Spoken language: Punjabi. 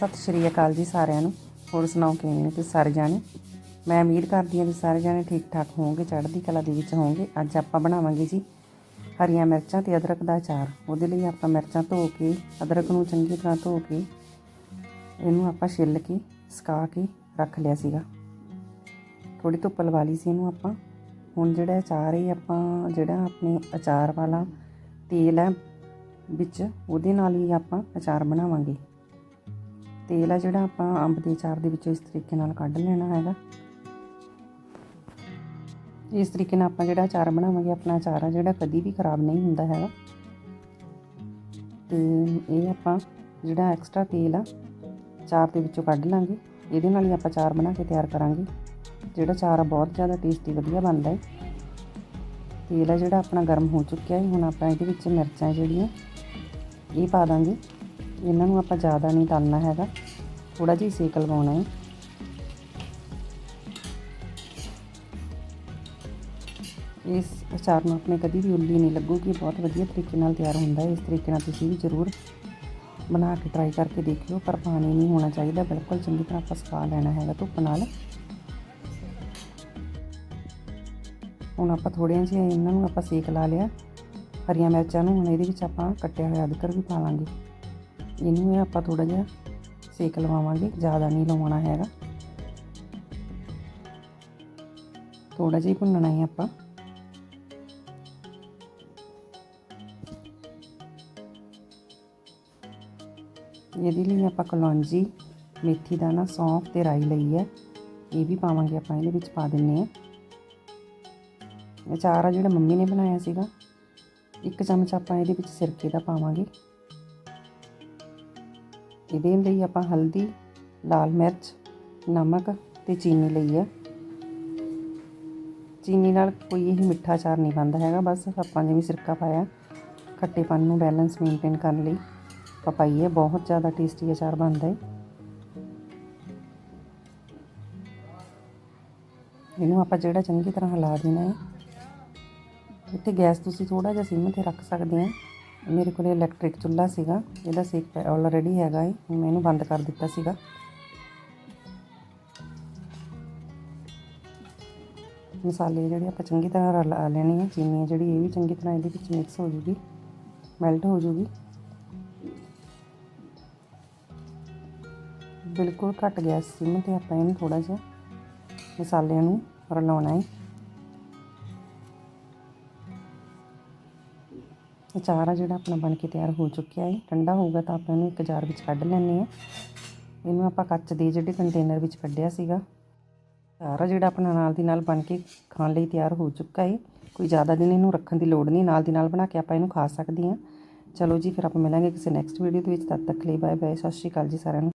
ਸਤਿ ਸ਼੍ਰੀ ਅਕਾਲ ਜੀ ਸਾਰਿਆਂ ਨੂੰ। ਹੋਰ ਸੁਣਾਓ ਕਿਵੇਂ ਨੇ ਤੁਸੀਂ ਸਾਰੇ ਜਾਣੇ? ਮੈਂ ਉਮੀਦ ਕਰਦੀ ਹਾਂ ਵੀ ਸਾਰੇ ਜਾਣੇ ਠੀਕ ਠਾਕ ਹੋਵੋਗੇ, ਚੜ੍ਹਦੀ ਕਲਾ ਦੇ ਵਿੱਚ ਹੋਵੋਗੇ। ਅੱਜ ਆਪਾਂ ਬਣਾਵਾਂਗੇ ਜੀ ਹਰੀਆਂ ਮਿਰਚਾਂ ਤੇ ਅਦਰਕ ਦਾ ਅਚਾਰ। ਉਹਦੇ ਲਈ ਆਪਾਂ ਮਿਰਚਾਂ ਧੋ ਕੇ, ਅਦਰਕ ਨੂੰ ਚੰਗੀ ਤਰ੍ਹਾਂ ਧੋ ਕੇ, ਇਹਨੂੰ ਆਪਾਂ ਛਿੱਲ ਕੇ, ਸੁਕਾ ਕੇ ਰੱਖ ਲਿਆ ਸੀਗਾ। ਥੋੜੀ ਧੁੱਪ ਲਵਾ ਲਈ ਸੀ ਇਹਨੂੰ ਆਪਾਂ। ਹੁਣ ਜਿਹੜਾ ਅਚਾਰ ਹੈ ਆਪਾਂ ਜਿਹੜਾ ਆਪਣੇ ਅਚਾਰ ਵਾਲਾ ਤੇਲ ਹੈ ਵਿੱਚ, ਉਹਦੇ ਨਾਲ ਹੀ ਆਪਾਂ ਅਚਾਰ ਬਣਾਵਾਂਗੇ। ਤੇਲ ਆ ਜਿਹੜਾ ਆਪਾਂ ਅੰਬ ਦੇ ਚਾਰ ਦੇ ਵਿੱਚੋਂ ਇਸ ਤਰੀਕੇ ਨਾਲ ਕੱਢ ਲੈਣਾ ਹੈਗਾ। ਇਸ ਤਰੀਕੇ ਨਾਲ ਆਪਾਂ ਜਿਹੜਾ ਅਚਾਰ ਬਣਾਵਾਂਗੇ, ਆਪਣਾ ਅਚਾਰ ਆ ਜਿਹੜਾ ਕਦੀ ਵੀ ਖਰਾਬ ਨਹੀਂ ਹੁੰਦਾ ਹੈਗਾ। ਤੇ ਇਹ ਆਪਾਂ ਜਿਹੜਾ ਐਕਸਟਰਾ ਤੇਲ ਆ ਚਾਰ ਦੇ ਵਿੱਚੋਂ ਕੱਢ ਲਾਂਗੇ। ਇਹਦੇ ਨਾਲ ਹੀ ਆਪਾਂ ਚਾਰ ਬਣਾ ਕੇ ਤਿਆਰ ਕਰਾਂਗੇ। ਜਿਹੜਾ ਚਾਰ ਆ ਬਹੁਤ ਜ਼ਿਆਦਾ ਟੇਸਟੀ ਵਧੀਆ ਬਣਦਾ ਹੈ। ਤੇਲ ਆ ਜਿਹੜਾ ਆਪਣਾ ਗਰਮ ਹੋ ਚੁੱਕਿਆ ਹੈ। ਹੁਣ ਆਪਾਂ ਇਹਦੇ ਵਿੱਚ ਮਿਰਚਾਂ ਜਿਹੜੀਆਂ, ਇਹ ਪਾ ਦਾਂਗੇ। ਇਹਨਾਂ ਨੂੰ ਆਪਾਂ ਜ਼ਿਆਦਾ ਨਹੀਂ ਤਲਣਾ ਹੈਗਾ। ਥੋੜਾ ਜਿਹਾ ਸੇਕ ਲਵਾਉਣਾ ਹੈ। ਇਸ ਅਚਾਰ ਨੂੰ ਆਪਣੇ ਕਦੀ ਵੀ ਉੱਲੀ ਨਹੀਂ ਲੱਗੂਗੀ। ਬਹੁਤ ਵਧੀਆ ਤਰੀਕੇ ਨਾਲ ਤਿਆਰ ਹੁੰਦਾ ਹੈ। ਇਸ ਤਰੀਕੇ ਨਾਲ ਤੁਸੀਂ ਵੀ ਜ਼ਰੂਰ ਬਣਾ ਕੇ ਟਰਾਈ ਕਰਕੇ ਦੇਖਿਓ। ਪਰ ਪਾਣੀ ਨਹੀਂ ਹੋਣਾ ਚਾਹੀਦਾ। ਬਿਲਕੁਲ ਚੰਗੀ ਤਰ੍ਹਾਂ ਆਪਾਂ ਸੁਕਾ ਲੈਣਾ ਹੈਗਾ ਧੁੱਪ ਨਾਲ। ਹੁਣ ਆਪਾਂ ਥੋੜ੍ਹੀਆਂ ਜਿਹੀਆਂ ਇਹਨਾਂ ਨੂੰ ਆਪਾਂ ਸੇਕ ਲਾ ਲਿਆ। ਹਰੀਆਂ ਮਿਰਚਾਂ ਨੂੰ ਹੁਣ ਇਹਦੇ ਵਿੱਚ ਆਪਾਂ ਕੱਟਿਆ ਹੋਇਆ ਅਦਰਕ ਵੀ ਪਾ ਲਾਂਗੇ। ਇਹਨੂੰ ਇਹ ਆਪਾਂ ਥੋੜਾ ਜਿਹਾ ਸੇਕ ਲਵਾਵਾਂਗੇ, ਜ਼ਿਆਦਾ ਨਹੀਂ ਲਵਾਉਣਾ ਹੈਗਾ। ਥੋੜਾ ਜਿਹਾ ਭੁੰਨਣਾ ਹੈ ਆਪਾਂ। ਇਹਦੇ ਲਈ ਆਪਾਂ ਕਲੌਂਜੀ, ਮੇਥੀ ਦਾਣਾ ਸੌਂਫ ਤੇ ਰਾਈ ਲਈ ਹੈ। ਇਹ ਵੀ ਪਾਵਾਂਗੇ ਆਪਾਂ ਇਹਦੇ ਵਿੱਚ ਪਾ ਦਿੰਨੇ ਆ ਅਚਾਰ ਆ ਜਿਹੜਾ ਮੰਮੀ ਨੇ ਬਣਾਇਆ ਸੀਗਾ। ਇੱਕ ਚਮਚ ਆਪਾਂ ਇਹਦੇ ਵਿੱਚ ਸਿਰਕੇ ਦਾ ਪਾਵਾਂਗੇ। ਇਹਦੇ ਲਈ ਆਪਾਂ ਹਲਦੀ, ਲਾਲ ਮਿਰਚ, ਨਮਕ ਤੇ ਚੀਨੀ ਲਈ ਹੈ। ਚੀਨੀ ਨਾਲ ਕੋਈ ਇਹ ਮਿੱਠਾ ਚਾਰ ਨਹੀਂ ਬਣਦਾ ਹੈਗਾ, ਬਸ ਆਪਾਂ ਜਿਵੇਂ ਸਿਰਕਾ ਪਾਇਆ, ਖੱਟੇਪਨ ਨੂੰ ਬੈਲੈਂਸ ਮੇਨਟੇਨ ਕਰਨ ਲਈ ਆਪਾਂ ਪਾਈਏ, ਬਹੁਤ ਜ਼ਿਆਦਾ ਟੇਸਟੀ ਅਚਾਰ ਬਣਦਾ ਹੈ। ਇਹਨੂੰ ਆਪਾਂ ਜਿਹੜਾ ਚੰਗੀ ਤਰ੍ਹਾਂ ਹਿਲਾ ਦੇਣਾ ਹੈ ਇੱਥੇ ਗੈਸ ਤੁਸੀਂ ਥੋੜਾ ਜਿਹਾ ਸਿਮ ਤੇ ਰੱਖ ਸਕਦੇ ਆ ਮੇਰੇ ਕੋਲ ਇਲੈਕਟ੍ਰਿਕ ਚੁੱਲ੍ਹਾ ਸੀਗਾ, ਇਹਦਾ ਸੇਕ ਆਲਰੇਡੀ ਹੈਗਾ ਹੈ ਹੁਣ ਮੈਂ ਇਹਨੂੰ ਬੰਦ ਕਰ ਦਿੱਤਾ ਸੀਗਾ। ਮਸਾਲੇ ਜਿਹੜੇ ਆਪਾਂ ਚੰਗੀ ਤਰ੍ਹਾਂ ਰਲਾ ਲੈਣੇ ਆ ਚੀਨੀ ਜਿਹੜੀ ਇਹ ਵੀ ਚੰਗੀ ਤਰ੍ਹਾਂ ਇਹਦੇ ਵਿੱਚ ਮਿਕਸ ਹੋ ਜੂਗੀ ਮੈਲਟ ਹੋ ਜੂਗੀ। ਬਿਲਕੁਲ ਘੱਟ ਗੈਸ ਸਿਮ ਤੇ ਆਪਾਂ ਇਹਨੂੰ ਥੋੜਾ ਜਿਹਾ ਮਸਾਲਿਆਂ ਨੂੰ ਰਲਾਉਣਾ ਹੈ ਅਚਾਰ ਆ ਜਿਹੜਾ ਆਪਣਾ ਬਣ ਕੇ ਤਿਆਰ ਹੋ ਚੁੱਕਿਆ ਹੈ। ਠੰਡਾ ਹੋਊਗਾ ਤਾਂ ਆਪਾਂ ਇਹਨੂੰ ਇੱਕ ਜਾਰ ਵਿੱਚ ਕੱਢ ਲੈਣੇ ਆ ਇਹਨੂੰ ਆਪਾਂ ਕੱਚ ਦੇ ਜਿਹੜੇ ਕੰਟੇਨਰ ਵਿੱਚ ਕੱਢਿਆ ਸੀਗਾ। ਅਚਾਰ ਜਿਹੜਾ ਆਪਣਾ ਨਾਲ ਦੀ ਨਾਲ ਬਣ ਕੇ ਖਾਣ ਲਈ ਤਿਆਰ ਹੋ ਚੁੱਕਾ ਹੈ। ਕੋਈ ਜ਼ਿਆਦਾ ਦਿਨ ਇਹਨੂੰ ਰੱਖਣ ਦੀ ਲੋੜ ਨਹੀਂ। ਨਾਲ ਦੀ ਨਾਲ ਬਣਾ ਕੇ ਆਪਾਂ ਇਹਨੂੰ ਖਾ ਸਕਦੇ ਹਾਂ। ਚਲੋ ਜੀ, ਫਿਰ ਆਪਾਂ ਮਿਲਾਂਗੇ ਕਿਸੇ ਨੈਕਸਟ ਵੀਡੀਓ ਦੇ ਵਿੱਚ। ਤਦ ਤੱਕ ਲਈ ਬਾਏ ਬਾਏ ਸਤਿ ਸ਼੍ਰੀ ਅਕਾਲ ਜੀ ਸਾਰਿਆਂ ਨੂੰ।